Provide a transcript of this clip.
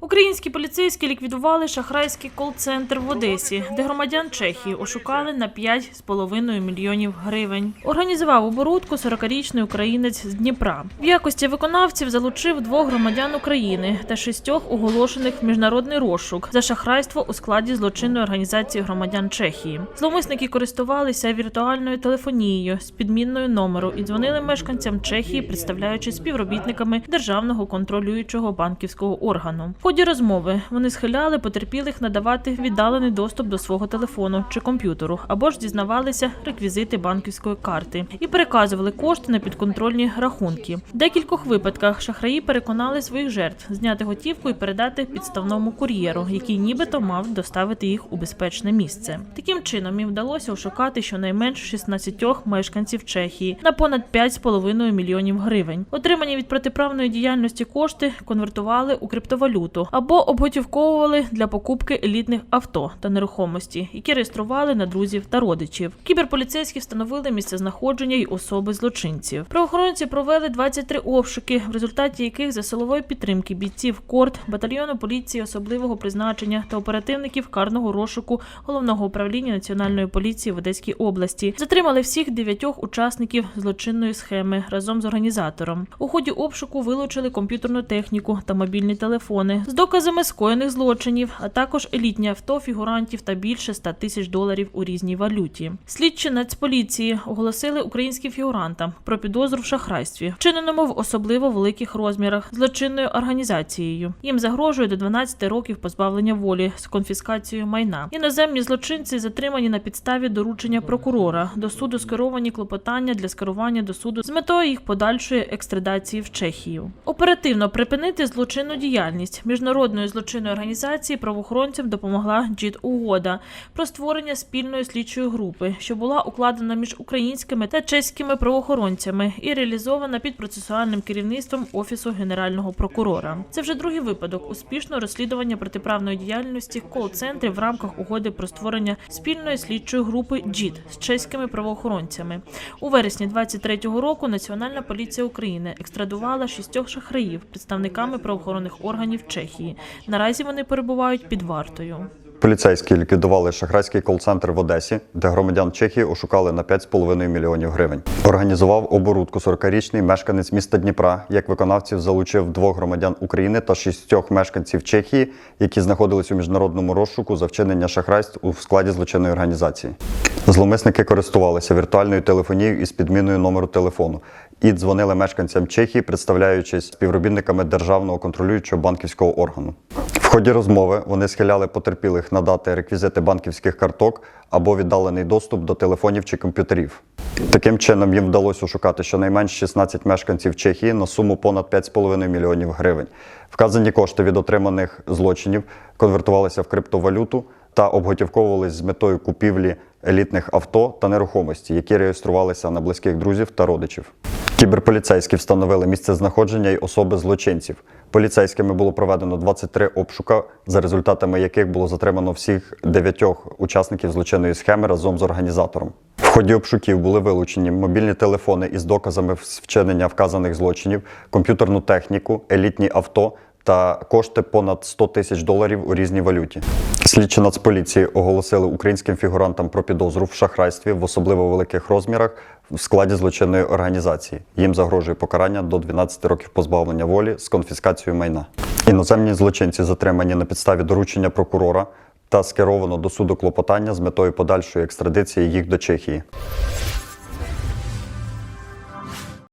Українські поліцейські ліквідували шахрайський кол-центр в Одесі, де громадян Чехії ошукали на 5,5 мільйонів гривень. Організував оборудку 40-річний українець з Дніпра. В якості виконавців залучив двох громадян України та шістьох оголошених в міжнародний розшук за шахрайство у складі злочинної організації громадян Чехії. Зловмисники користувалися віртуальною телефонією з підмінною номеру і дзвонили мешканцям Чехії, представляючись співробітниками державного контролюючого банківського органу. Ході розмови вони схиляли потерпілих надавати віддалений доступ до свого телефону чи комп'ютеру, або ж дізнавалися реквізити банківської карти і переказували кошти на підконтрольні рахунки. В декількох випадках шахраї переконали своїх жертв зняти готівку і передати підставному кур'єру, який нібито мав доставити їх у безпечне місце. Таким чином їм вдалося ошукати щонайменш 16 мешканців Чехії на понад 5,5 мільйонів гривень. Отримані від протиправної діяльності кошти конвертували у криптовалюту або обготівковували для покупки елітних авто та нерухомості, які реєстрували на друзів та родичів. Кіберполіцейські встановили місце знаходження й особи злочинців. Правоохоронці провели 23 обшуки, в результаті яких за силової підтримки бійців КОРД, батальйону поліції особливого призначення та оперативників карного розшуку головного управління національної поліції в Одеській області затримали всіх дев'ятьох учасників злочинної схеми разом з організатором. У ході обшуку вилучили комп'ютерну техніку та мобільні телефони з доказами скоєних злочинів, а також елітні авто фігурантів та більше 100 тисяч доларів у різній валюті. Слідчі Нацполіції оголосили українським фігурантам про підозру в шахрайстві, вчиненому в особливо великих розмірах злочинною організацією. Їм загрожує до 12 років позбавлення волі з конфіскацією майна. Іноземні злочинці затримані на підставі доручення прокурора. До суду скеровані клопотання для скерування до суду з метою їх подальшої екстрадації в Чехію. Оперативно припинити злочинну діяльність міжнародної злочинної організації правоохоронцям допомогла джіт угода про створення спільної слідчої групи, що була укладена між українськими та чеськими правоохоронцями і реалізована під процесуальним керівництвом офісу генерального прокурора. Це вже другий випадок успішного розслідування протиправної діяльності кол-центрів в рамках угоди про створення спільної слідчої групи джіт з чеськими правоохоронцями. У вересні 23-го року Національна поліція України екстрадувала шістьох шахраїв представниками правоохоронних органів Чехії. Наразі вони перебувають під вартою. Поліцейські ліквідували шахрайський кол-центр в Одесі, де громадян Чехії ошукали на 5,5 мільйонів гривень. Організував оборудку 40-річний мешканець міста Дніпра. Як виконавців залучив двох громадян України та шістьох мешканців Чехії, які знаходились у міжнародному розшуку за вчинення шахрайств у складі злочинної організації. Зловмисники користувалися віртуальною телефонією із підміною номеру телефону і дзвонили мешканцям Чехії, представляючись співробітниками державного контролюючого банківського органу. В ході розмови вони схиляли потерпілих надати реквізити банківських карток або віддалений доступ до телефонів чи комп'ютерів. Таким чином їм вдалося ошукати щонайменш 16 мешканців Чехії на суму понад 5,5 мільйонів гривень. Вказані кошти від отриманих злочинів конвертувалися в криптовалюту та обготівковувались з метою купівлі елітних авто та нерухомості, які реєструвалися на близьких друзів та родичів. Кіберполіцейські встановили місце знаходження й особи злочинців. Поліцейськими було проведено 23 обшука, за результатами яких було затримано всіх дев'ятьох учасників злочинної схеми разом з організатором. В ході обшуків були вилучені мобільні телефони із доказами вчинення вказаних злочинів, комп'ютерну техніку, елітні авто та кошти понад 100 тисяч доларів у різній валюті. Слідчі Нацполіції оголосили українським фігурантам про підозру в шахрайстві в особливо великих розмірах в складі злочинної організації. Їм загрожує покарання до 12 років позбавлення волі з конфіскацією майна. Іноземні злочинці затримані на підставі доручення прокурора та скеровано до суду клопотання з метою подальшої екстрадиції їх до Чехії.